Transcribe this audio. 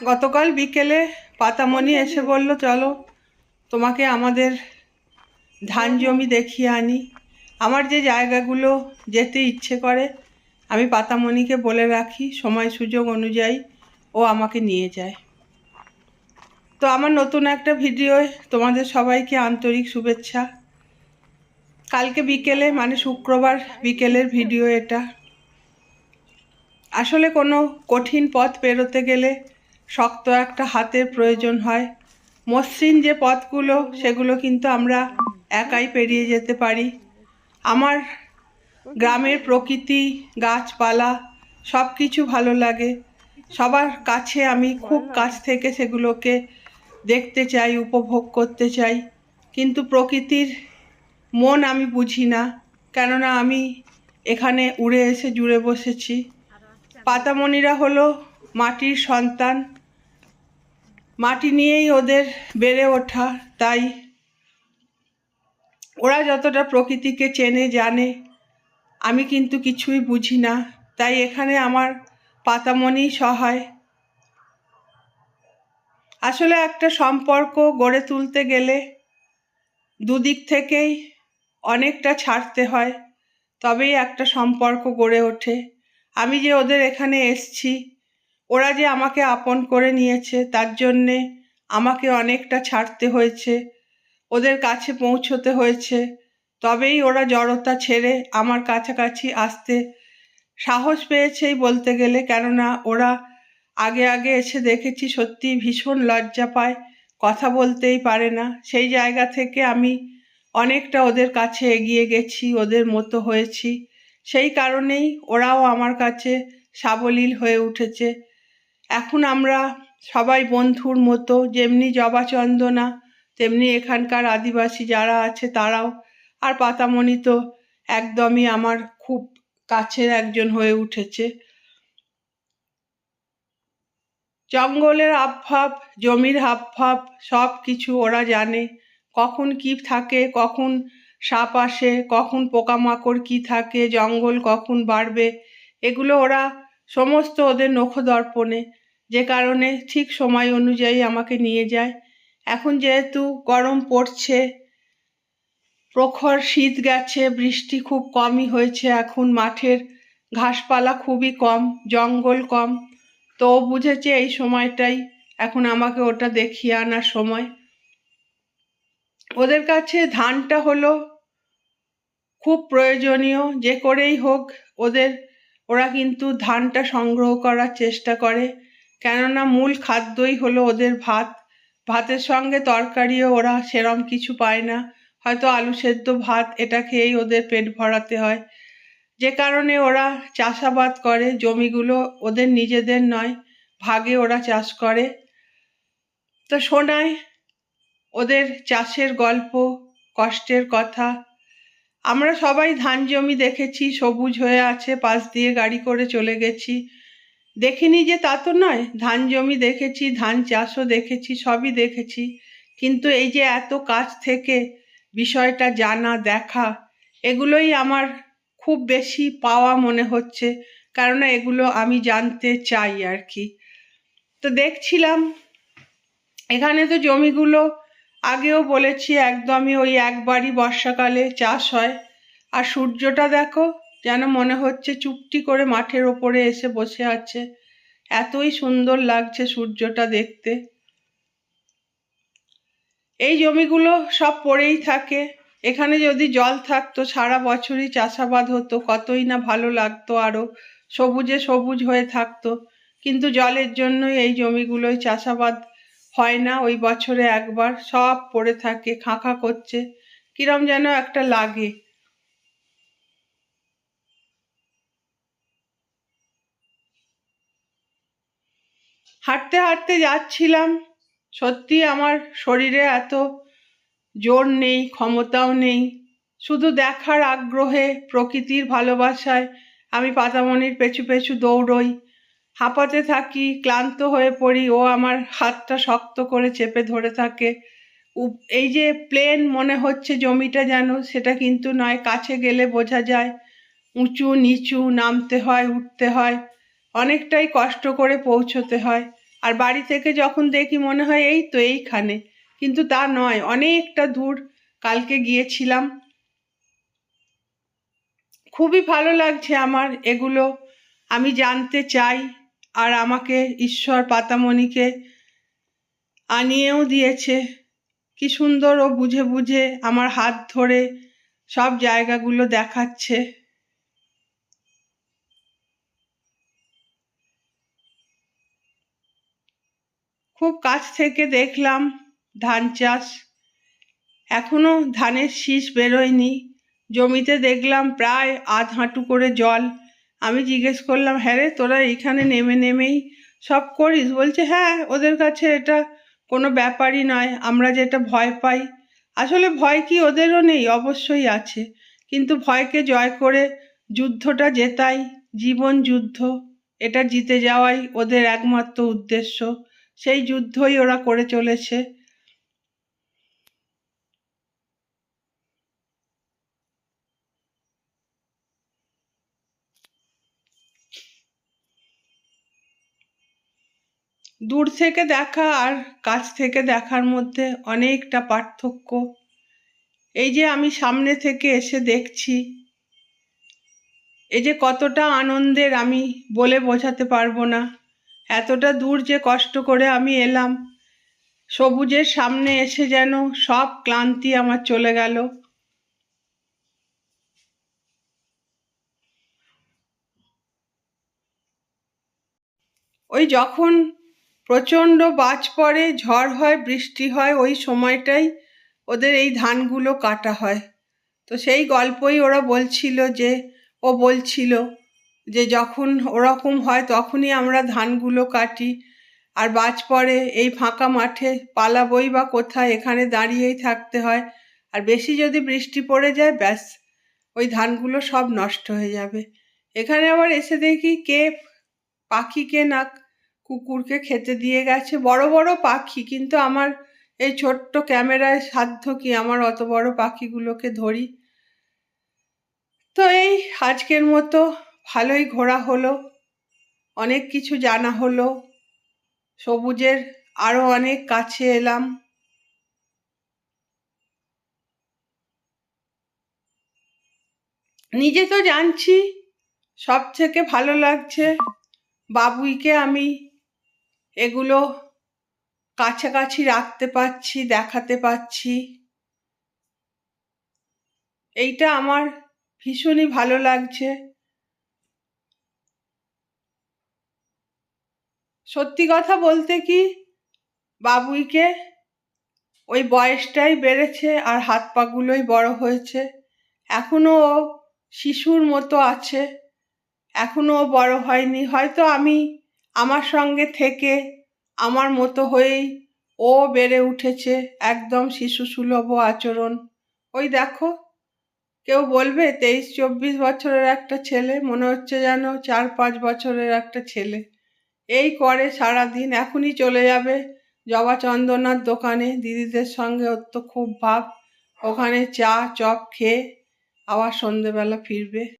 গতকাল বিকেলে পাতামণি এসে বলল চলো তোমাকে আমাদের ধান জমি দেখিয়ে আনি। আমার যে জায়গাগুলো যেতে ইচ্ছে করে আমি পাতামণিকে বলে রাখি সময় সুযোগ অনুযায়ী ও আমাকে নিয়ে যায়। তো আমার নতুন একটা ভিডিওয় তোমাদের সবাইকে আন্তরিক শুভেচ্ছা। কালকে বিকেলে মানে শুক্রবার বিকেলের ভিডিও এটা। আসলে কোনো কঠিন পথ পেরোতে গেলে শক্ত একটা হাতের প্রয়োজন হয়। মসৃণ যে পথগুলো, সেগুলো কিন্তু আমরা একাই পেরিয়ে যেতে পারি। আমার গ্রামের প্রকৃতি, গাছপালা সব কিছু ভালো লাগে। সবার কাছে আমি খুব কাছ থেকে সেগুলোকে দেখতে চাই, উপভোগ করতে চাই। কিন্তু প্রকৃতির মন আমি বুঝি না, কেননা আমি এখানে উড়ে এসে জুড়ে বসেছি। পাতামণিরা হলো মাটির সন্তান। মাটি নিয়েই ওদের বেড়ে ওঠা, তাই ওরা যতটা প্রকৃতিকে চেনে, জানে, আমি কিন্তু কিছুই বুঝি না। তাই এখানে আমার পাতামণি সহায়। আসলে একটা সম্পর্ক গড়ে তুলতে গেলে দুদিক থেকেই অনেকটা ছাড়তে হয়, তবেই একটা সম্পর্ক গড়ে ওঠে। আমি যে ওদের এখানে এসছি ওরা যে আমাকে আপন করে নিয়েছে, তার জন্যে আমাকে অনেকটা ছাড়তে হয়েছে, ওদের কাছে পৌঁছতে হয়েছে। তবেই ওরা জড়তা ছেড়ে আমার কাছাকাছি আসতে সাহস পেয়েছেই বলতে গেলে, কেননা ওরা আগে আগে এসে দেখেছি সত্যি ভীষণ লজ্জা পায়, কথা বলতেই পারে না। সেই জায়গা থেকে আমি অনেকটা ওদের কাছে এগিয়ে গেছি, ওদের মতো হয়েছি। সেই কারণেই ওরাও আমার কাছে সাবলীল হয়ে উঠেছে। এখন আমরা সবাই বন্ধুর মতো, যেমনি জবা চন্দনা, তেমনি এখানকার আদিবাসী যারা আছে তারাও। আর পাতামণি তো একদমই আমার খুব কাছের একজন হয়ে উঠেছে। জঙ্গলের আবভাব, জমির হাবভাব সব কিছু ওরা জানে। কখন কি থাকে, কখন সাপ আসে, কখন পোকামাকড় কি থাকে, জঙ্গল কখন বাড়বে, এগুলো ওরা সমস্ত ওদের নখদর্পণে। যে কারণে ঠিক সময় অনুযায়ী আমাকে নিয়ে যায়। এখন যেহেতু গরম পড়ছে, প্রখর শীত গেছে, বৃষ্টি খুব কমই হয়েছে, এখন মাঠের ঘাসপালা খুবই কম, জঙ্গল কম। তো বুঝেছে এই সময়টাই এখন আমাকে ওটা দেখিয়ে আনার সময়। ওদের কাছে ধানটা হলো খুব প্রয়োজনীয়, যে করেই হোক ওদের, ওরা কিন্তু ধানটা সংগ্রহ করার চেষ্টা করে। কেননা মূল খাদ্যই হলো ওদের ভাত। ভাতের সঙ্গে তরকারিও ওরা সেরম কিছু পায় না। হয়তো আলু সেদ্ধ ভাত এটা খেয়েই ওদের পেট ভরাতে হয়। যে কারণে ওরা চাষাবাদ করে, জমিগুলো ওদের নিজেদের নয়, ভাগে ওরা চাষ করে। তো শোনায় ওদের চাষের গল্প, কষ্টের কথা। আমরা সবাই ধান জমি দেখেছি, সবুজ হয়ে আছে, পাশ দিয়ে গাড়ি করে চলে গেছি। দেখিনি যে তা তো নয়। ধান জমি দেখেছি, ধান চাষও দেখেছি, সবই দেখেছি। কিন্তু এই যে এত কাছ থেকে বিষয়টা জানা, দেখা, এগুলোই আমার খুব বেশি পাওয়া মনে হচ্ছে। কারণ এগুলো আমি জানতে চাই আর কি। তো দেখছিলাম, এখানে তো জমিগুলো আগেও বলেছি, একদমই ওই একবারই বর্ষাকালে চাষ হয়। আর সূর্যটা দেখো যেন মনে হচ্ছে চুপটি করে মাঠের ওপরে এসে বসে আছে। এতই সুন্দর লাগছে সূর্যটা দেখতে। এই জমিগুলো সব পড়েই থাকে। এখানে যদি জল থাকতো, সারা বছরই চাষাবাদ হতো, কতই না ভালো লাগতো আরও সবুজে সবুজ হয়ে থাকতো। কিন্তু জলের জন্যই এই জমিগুলোয় চাষাবাদ হয় না। ওই বছরে একবার সব পড়ে থাকে, খাঁখা করছে। কিরম যেন একটা লাগে। হাঁটতে হাঁটতে যাচ্ছিলাম। সত্যি আমার শরীরে এত জোর নেই, ক্ষমতাও নেই। শুধু দেখার আগ্রহে, প্রকৃতির ভালোবাসায় আমি পাতামণির পেছু পেছু দৌড়ই। হাঁপাতে থাকি, ক্লান্ত হয়ে পড়ি, ও আমার হাতটা শক্ত করে চেপে ধরে থাকে। এই যে প্লেন মনে হচ্ছে জমিটা যেন, সেটা কিন্তু নয়, কাছে গেলে বোঝা যায়। উঁচু, নিচু, নামতে হয়, উঠতে হয়, অনেকটাই কষ্ট করে পৌঁছতে হয়। আর বাড়ি থেকে যখন দেখি মনে হয় এই তো এইখানে। কিন্তু তা নয়, অনেকটা দূর কালকে গিয়েছিলাম। খুবই ভালো লাগছে আমার এগুলো। আমি জানতে চাই আর আমাকে ঈশ্বর পাতামণিকে আনিয়েও দিয়েছে। কি সুন্দর ও বুঝে বুঝে আমার হাত ধরে সব জায়গাগুলো দেখাচ্ছে। খুব কাছ থেকে দেখলাম ধান চাষ। এখনও ধানের শীষ বেরোয়নি। জমিতে দেখলাম প্রায় আধ হাঁটু করে জল। আমি জিজ্ঞেস করলাম হ্যাঁ রে, তোরা এখানে নেমে নেমেই সব করিস? বলছে হ্যাঁ ওদের কাছে এটা কোনো ব্যাপারই নয়, আমরা যেটা ভয় পাই। আসলে ভয় কি ওদেরও নেই, অবশ্যই আছে। কিন্তু ভয়কে জয় করে যুদ্ধটা জেতাই। জীবন যুদ্ধ, এটা জিতে যাওয়াই ওদের একমাত্র উদ্দেশ্য। সেই যুদ্ধই ওরা করে চলেছে। দূর থেকে দেখা আর কাছ থেকে দেখার মধ্যে অনেকটা পার্থক্য। এই যে আমি সামনে থেকে এসে দেখছি, এই যে কতটা আনন্দের আমি বলে বোঝাতে পারব না। এতটা দূর যে কষ্ট করে আমি এলাম। সবুজের সামনে এসে যেন সব ক্লান্তি আমার চলে গেল। ওই যখন প্রচণ্ড বাজ পড়ে, ঝড় হয়, বৃষ্টি হয়, ওই সময়টাই ওদের এই ধানগুলো কাটা হয়। তো সেই গল্পই ওরা বলছিল যে, ও বলছিল যে যখন ওরকম হয় তখনই আমরা ধানগুলো কাটি। আর বাজ পড়ে এই ফাঁকা মাঠে পালাবই বা কোথায়, এখানে দাঁড়িয়েই থাকতে হয়। আর বেশি যদি বৃষ্টি পড়ে যায়, ব্যাস, ওই ধানগুলো সব নষ্ট হয়ে যাবে। এখানে আবার এসে দেখি কে পাখিকে না কুকুরকে খেতে দিয়ে গেছে। বড় বড় পাখি, কিন্তু আমার এই ছোট্ট ক্যামেরায় সাধ্য কি আমার অত বড় পাখিগুলোকে ধরি? তো এই আজকের মতো ভালোই ঘোরা হলো, অনেক কিছু জানা হলো, সবুজের আরও অনেক কাছে এলাম। নিজে তো জানছি সব থেকে ভালো লাগছে বাবুইকে আমি, এগুলো কাছাকাছি রাখতে পারছি, দেখাতে পারছি। এইটা আমার ভীষণই ভালো লাগছে। সত্যি কথা বলতে কি বাবুইকে ওই বয়সটাই বেড়েছে আর হাত পাগুলোই বড় হয়েছে। এখনও ও শিশুর মতো আছে। এখনও বড় হয়নি। হয়তো আমি আমার সঙ্গে থেকে আমার মতো হয়েই ও বেড়ে উঠেছে একদম শিশু সুলভ আচরণ। ওই দেখো, কেউ বলবে তেইশ চব্বিশ বছরের একটা ছেলে, মনে হচ্ছে যেন চার পাঁচ বছরের একটা ছেলে। এই করে সারা দিন এখনই চলে যাবে। জবা চন্দনার দোকানে দিদিদের সঙ্গে ওর তো খুব ভাব। ওখানে চা, চপ খেয়ে আবার সন্ধেবেলা ফিরবে।